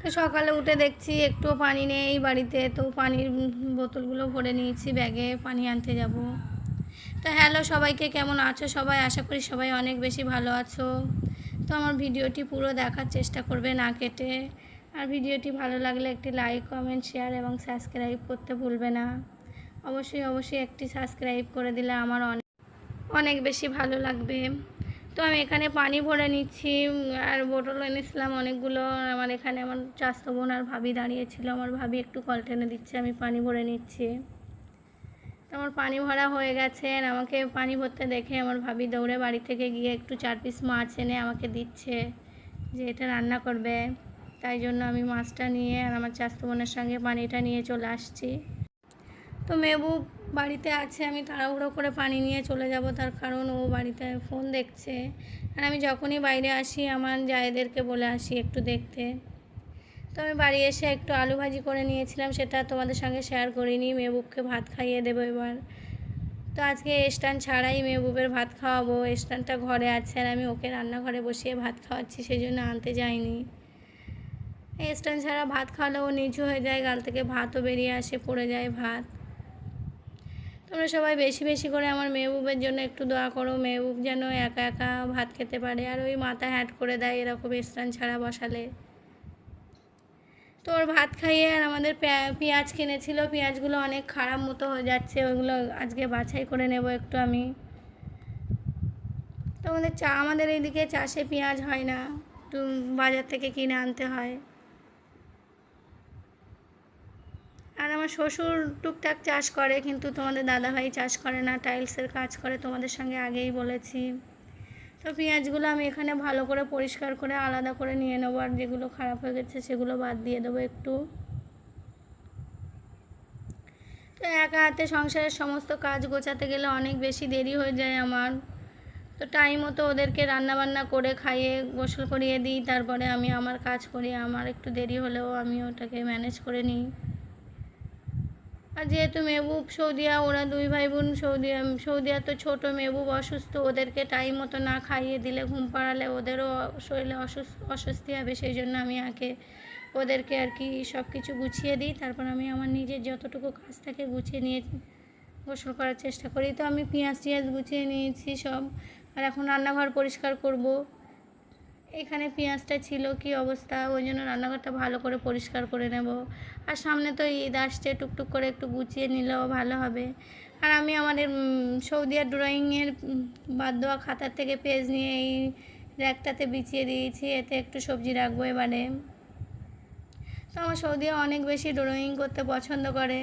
তো সকালে উঠে দেখছি একটুও পানি নেই বাড়িতে, তো পানির বোতলগুলো ভরে নিয়েছি, ব্যাগে পানি আনতে যাব। তো হ্যালো সবাইকে, কেমন আছো সবাই? আশা করি সবাই অনেক বেশি ভালো আছো। তো আমার ভিডিওটি পুরো দেখার চেষ্টা করবে না কেটে। আর ভিডিওটি ভালো লাগলে একটি লাইক, কমেন্ট, শেয়ার এবং সাবস্ক্রাইব করতে ভুলবে না। অবশ্যই অবশ্যই একটি সাবস্ক্রাইব করে দিলে আমার অনেক অনেক বেশি ভালো লাগবে। তো আমি এখানে পানি ভরে নিচ্ছি আর বোতল এনেছিলাম অনেকগুলো। আমার এখানে আমার চাস্তো বোন আর ভাবি দাঁড়িয়েছিল, আমার ভাবি একটু কল টেনে দিচ্ছে, আমি পানি ভরে নিচ্ছি। তো আমার পানি ভরা হয়ে গেছে, আর আমাকে পানি ভরতে দেখে আমার ভাবি দৌড়ে বাড়ি থেকে গিয়ে একটু চার পিস মাছ এনে আমাকে দিচ্ছে যে এটা রান্না করবে। তাই জন্য আমি মাছটা নিয়ে আর আমার চাস্তো বোনের সঙ্গে পানিটা নিয়ে চলে আসছি। তো মেহবুব বাড়িতে আছে, আমি তাড়াহুড়ো করে পানি নিয়ে চলে যাব তার কারণ ও বাড়িতে ফোন দেখছে। আর আমি যখনই বাইরে আসি, আমার জায়েদেরকে বলে আসি একটু দেখতে। তো আমি বাড়ি এসে একটু আলু ভাজি করে নিয়েছিলাম, সেটা তোমাদের সঙ্গে শেয়ার করিনি, মেহবুবকে ভাত খাইয়ে দেবো এবার। তো আজকে স্ট্যান্ড ছাড়াই মেহবুবের ভাত খাওয়াবো স্ট্যান্ডটা ঘরে আছে, আর আমি ওকে রান্নাঘরে বসিয়ে ভাত খাওয়াচ্ছি সেই জন্য আনতে যাইনি। স্ট্যান্ড ছাড়া ভাত খাওয়ালে ও নিচু হয়ে যায়, গাল থেকে ভাতও বেরিয়ে আসে, পড়ে যায় ভাত। তোমরা সবাই বেশি বেশি করে আমার মেহবুবের জন্য একটু দোয়া করো। মেহবুব যেন একা একা ভাত খেতে পারে আর ওই মাথা হ্যাট করে দেয় এরকম স্ট্যান্ড ছাড়া বসালে। তো ভাত খাইয়ে আর আমাদের পেঁয়াজ কিনেছিল। পেঁয়াজগুলো অনেক খারাপ মতো হয়ে যাচ্ছে ওইগুলো আজকে বাছাই করে নেব একটু আমি। তো আমাদের চা, আমাদের এইদিকে চাষে পেঁয়াজ হয় না। একটু বাজার থেকে কিনে আনতে হয়। আর আমার শ্বশুর টুকটাক চাষ করে, কিন্তু তোমাদের দাদাভাই চাষ করে না, টাইলসের কাজ করে, তোমাদের সঙ্গে আগেই বলেছি। তো পেঁয়াজগুলো আমি এখানে ভালো করে পরিষ্কার করে, আলাদা করে নিয়ে নেব, আর যেগুলো খারাপ হয়ে গেছে সেগুলো বাদ দিয়ে দেবো একটু। তো একা হাতে সংসারের সমস্ত কাজ গোছাতে গেলে অনেক বেশি দেরি হয়ে যায় আমার। তো টাইম মতো ওদেরকে রান্না বান্না করে খাইয়ে, গোসল করিয়ে দিই, তারপরে আমি আমার কাজ করি, আমার একটু দেরি হলেও আমি ওটাকে ম্যানেজ করে নিই। আর যেহেতু মেহবুব সৌদিয়া, ওরা দুই ভাই বোন সৌদিয়া সৌদিয়া তো ছোটো, মেহবুব অসুস্থ, ওদেরকে টাইম মতো না খাইয়ে দিলে ঘুম পাড়ালে ওদেরও শরীরে অসুস্থ অস্বস্তি হবে, সেই জন্য আমি আগে ওদেরকে আর কি সব কিছু গুছিয়ে দিই, তারপর আমি আমার নিজের যতটুকু কাজ থাকে গুছিয়ে নিয়ে গোসল করার চেষ্টা করি। তো আমি পেঁয়াজ টিয়াজ গুছিয়ে নিয়েছি সব, আর এখন রান্নাঘর পরিষ্কার করব। এখানে পেঁয়াজটা ছিল কি অবস্থা? ওই জন্য রান্নাঘরটা ভালো করে পরিষ্কার করে নেব। আর সামনে তো ঈদ আসছে টুকটুক করে একটু গুছিয়ে নিলেও ভালো হবে। আর আমি আমাদের উম, সৌদিয়ার ড্রয়িংয়ের বাদ দেওয়া খাতার থেকে পেজ নিয়ে এই র্যাকটাতে বিছিয়ে দিয়েছি এতে একটু সবজি রাখব এবারে। তো আমার সৌদিয়া অনেক বেশি ড্রয়িং করতে পছন্দ করে।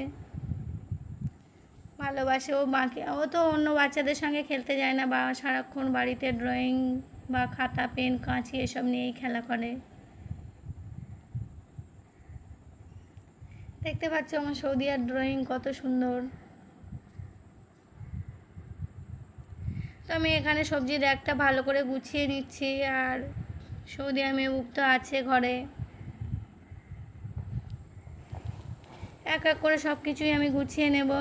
ভালোবাসে ও বাকি ও তো অন্য বাচ্চাদের সঙ্গে খেলতে যায় না বা সারাক্ষণ বাড়িতে ড্রয়িং বা খাতা, পেন, কাঁচি এসব নিয়েই খেলা করে। দেখতে পাচ্ছ আমার সৌদিয়ার ড্রয়িং কত সুন্দর। তো আমি এখানে সবজির একটা ভালো করে গুছিয়ে নিচ্ছি আর সৌদিয়া মেহবুব উক্ত আছে ঘরে। এক এক করে সব কিছুই আমি গুছিয়ে নেব।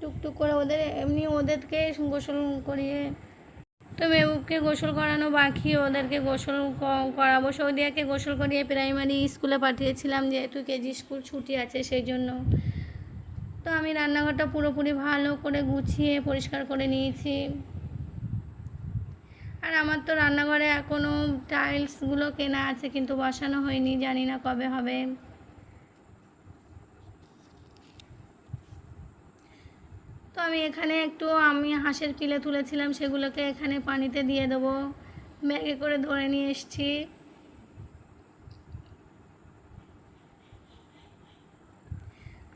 টুকটুক করে ওদের, এমনি ওদেরকে গোসল করিয়ে তো মেহবুবকে গোসল করানো বাকি, ওদেরকে গোসল করাবো। সৌদিয়াকে গোসল করিয়ে প্রাইমারি স্কুলে পাঠিয়েছিলাম, যেহেতু কেজি স্কুল ছুটি আছে সেই জন্য তো আমি রান্নাঘরটা পুরোপুরি ভালো করে গুছিয়ে, পরিষ্কার করে নিয়েছি। আর আমার তো রান্নাঘরে এখনও টাইলসগুলো কেনা আছে, কিন্তু বসানো হয়নি, জানি না কবে হবে। আমি এখানে একটু, আমি হাঁসের পিলে তুলেছিলাম, সেগুলোকে এখানে পানিতে দিয়ে দেবো। ব্যাগে করে ধরে নিয়ে এসছি।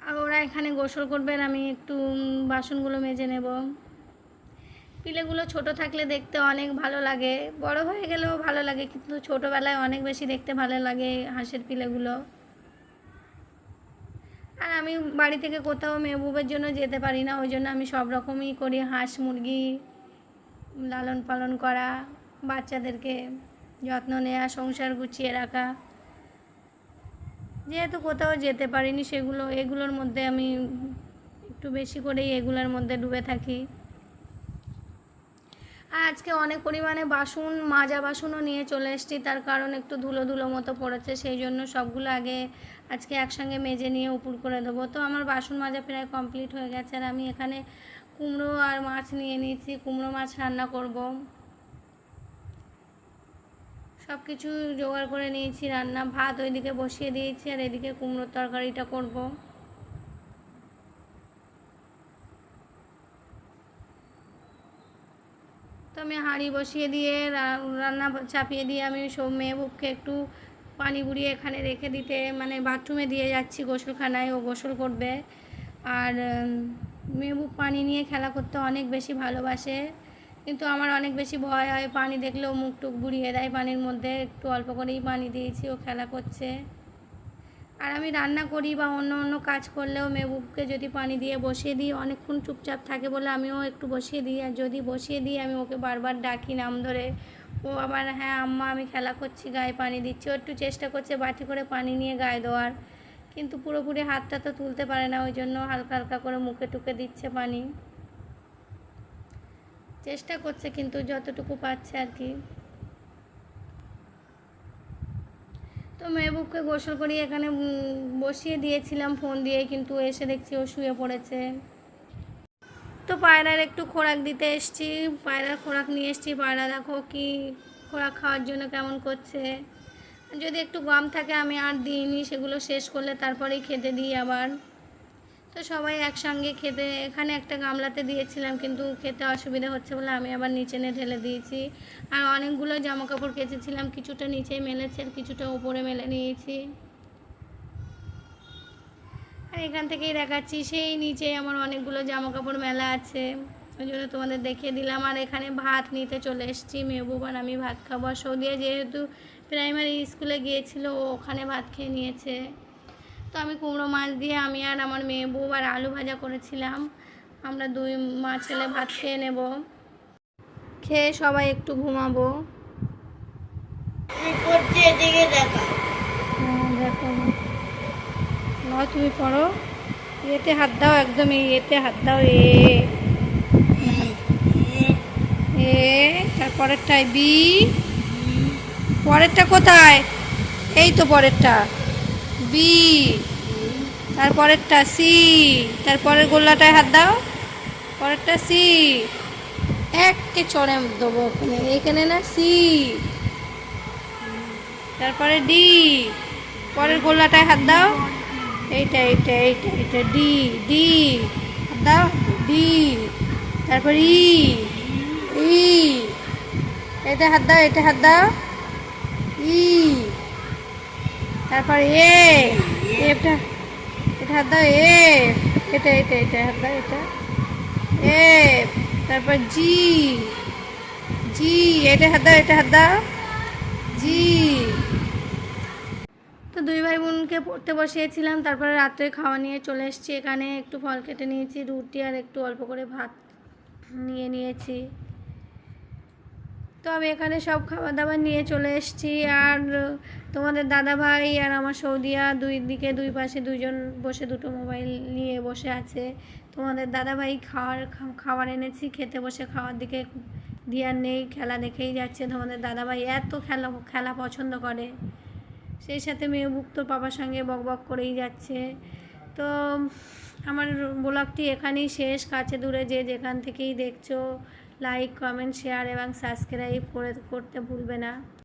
আর ওরা এখানে গোসল করবে আর আমি একটু বাসনগুলো মেজে নেব। পিলেগুলো ছোট থাকলে দেখতে অনেক ভালো লাগে। বড় হয়ে গেলেও ভালো লাগে, কিন্তু ছোটোবেলায় অনেক বেশি দেখতে ভালো লাগে হাঁসের পিলেগুলো আর আমি বাড়ি থেকে কোথাও মেহবুবের জন্য যেতে পারি না, ওই জন্য আমি সব রকমই করি। হাঁস মুরগি লালন পালন করা, বাচ্চাদেরকে যত্ন নেওয়া সংসার গুছিয়ে রাখা। যেহেতু কোথাও যেতে পারিনি সেগুলো, এগুলোর মধ্যে আমি একটু বেশি করেই এগুলোর মধ্যে ডুবে থাকি। আজকে অনেক পরিমাণে বাসন, মাজা বাসনও নিয়ে চলে এসেছি। তার কারণ একটু ধুলো ধুলো মতো পড়েছে, সেই জন্য সবগুলো আগে আজকে একসঙ্গে মেজে নিয়ে উপুর করে দেবো। তো আমার বাসন মাজা প্রায় কমপ্লিট হয়ে গেছে আর আমি এখানে কুমড়ো আর মাছ নিয়ে নিয়েছি। কুমড়ো মাছ রান্না করব। সব কিছু জোগাড় করে নিয়েছি, রান্না ভাত ওইদিকে বসিয়ে দিয়েছি আর এদিকে কুমড়োর তরকারিটা করব। তো আমি হাঁড়ি বসিয়ে দিয়ে রান্না চাপিয়ে দিয়ে আমি সব মেহবুবকে একটু পানি বুড়িয়ে এখানে রেখে দিতে মানে বাথরুমে দিয়ে যাচ্ছি গোসলখানায়, ও গোসল করবে। আর মেহবুব পানি নিয়ে খেলা করতে অনেক বেশি ভালোবাসে। কিন্তু আমার অনেক বেশি ভয় হয়, পানি দেখলেও মুখ টুক বুড়িয়ে দেয় পানির মধ্যে। একটু অল্প করেই পানি দিয়েছি, ও খেলা করছে। আর আমি রান্না করি বা অন্য অন্য কাজ করলেও মেহবুবকে যদি পানি দিয়ে বসিয়ে দিই, অনেকক্ষণ চুপচাপ থাকে বলে আমিও একটু বসিয়ে দিই। আর যদি বসিয়ে দিই, আমি ওকে বারবার ডাকি নাম ধরে। ও আবার হ্যাঁ আম্মা, আমি খেলা করছি, গায়ে পানি দিচ্ছি। ও একটু চেষ্টা করছে বাটি করে পানি নিয়ে গায়ে দেওয়ার, কিন্তু পুরোপুরি হাতটা তো তুলতে পারে না। ওই জন্য হালকা হালকা করে মুখে টুকে দিচ্ছে পানি। চেষ্টা করছে, কিন্তু যতটুকু পাচ্ছে আর কি। মেহবুবকে গোসল করিয়ে এখানে বসিয়ে দিয়েছিলাম ফোন দিয়ে, কিন্তু এসে দেখছি ও শুয়ে পড়েছে। তো পায়রার একটু খোরাক দিতে এসছি। পায়রার খোরাক নিয়ে এসছি। পায়রা দেখো কি খোরাক খাওয়ার জন্য কেমন করছে। যদি একটু গম থাকে আমি আর দিইনি, সেগুলো শেষ করলে তারপরেই খেতে দিই আবার। তো সবাই একসঙ্গে খেতে, এখানে একটা গামলাতে দিয়েছিলাম, কিন্তু খেতে অসুবিধা হচ্ছে বলে আমি আবার নিচে নিয়ে ঢেলে দিয়েছি। আর অনেকগুলো জামা কাপড় কেচেছিলাম, কিছুটা নিচেই মেলেছে আর কিছুটা উপরে মেলে নিয়েছি। আর এখান থেকেই দেখাচ্ছি, সেই নিচে আমার অনেকগুলো জামা কাপড় মেলা আছে। ওই জন্য তোমাদের দেখিয়ে দিলাম। আর এখানে ভাত নিতে চলে এসেছি মেহবুব আমি ভাত খাব। আর সৌদিয়া যেহেতু প্রাইমারি স্কুলে গিয়েছিল ওখানে ভাত খেয়ে নিয়েছে। তো আমি কুমড়ো মাছ দিয়ে আমি আর আমার মেহবুব আর আলু ভাজা করেছিলাম। আমরা দুই মা ছেলে ভাত খেয়ে নেব। খেয়ে সবাই একটু ঘুমাবো। দেখা। হ্যাঁ, নয় তুমি পড়ো। এতে হাত দাও একদম এতে হাত দাও এ। এ তারপরেরটায় বি। পরেরটা কোথায়? এই তো পরেরটা। বি তারপরেরটা সি তারপরের গোল্লাটায় হাত দাও পরেরটা সি এককে চড়ে দেবো ওখানে এখানে না সি তারপরে ডি পরের গোল্লাটায় হাত দাও এইটা এইটা এইটা এইটা ডি ডি হাত দাও ডি তারপর ই ই এটা হাত দাও এটা হাত দাও ই তারপর এ, এটা এটা হাত দাও, এ, এটা এটা এটা হাত দাও, এটা। এ, তারপর জি জি, এটা হাত দাও, এটা হাত দাও, জি। তো দুই ভাই বোনকে পড়তে বসিয়েছিলাম, তারপরে রাত্রে খাওয়া নিয়ে চলে এসেছি এখানে। একটু ফল কেটে নিয়েছি, রুটি আর একটু অল্প করে ভাত নিয়ে নিয়েছি। তো আমি এখানে সব খাবার দাবার নিয়ে চলে এসেছি। আর, তোমাদের দাদা ভাই আর আমার সৌদিয়া দুই দিকে, দুই পাশে দুইজন বসে দুটো মোবাইল নিয়ে বসে আছে। তোমাদের দাদা ভাই খাওয়ার খাবার এনেছি। খেতে বসে খাওয়ার দিকে ধ্যান নেই, খেলা দেখেই যাচ্ছে। তোমাদের দাদা ভাই এত খেলা খেলা পছন্দ করে। সেই সাথে মেয়ে তোর পাপার সঙ্গে বক বক করেই যাচ্ছে। তো আমার ব্লগটি এখানেই শেষ। কাছে দূরে যে যেখান থেকেই দেখছ লাইক কমেন্ট শেয়ার এবং সাবস্ক্রাইব করে করতে ভুলবে না।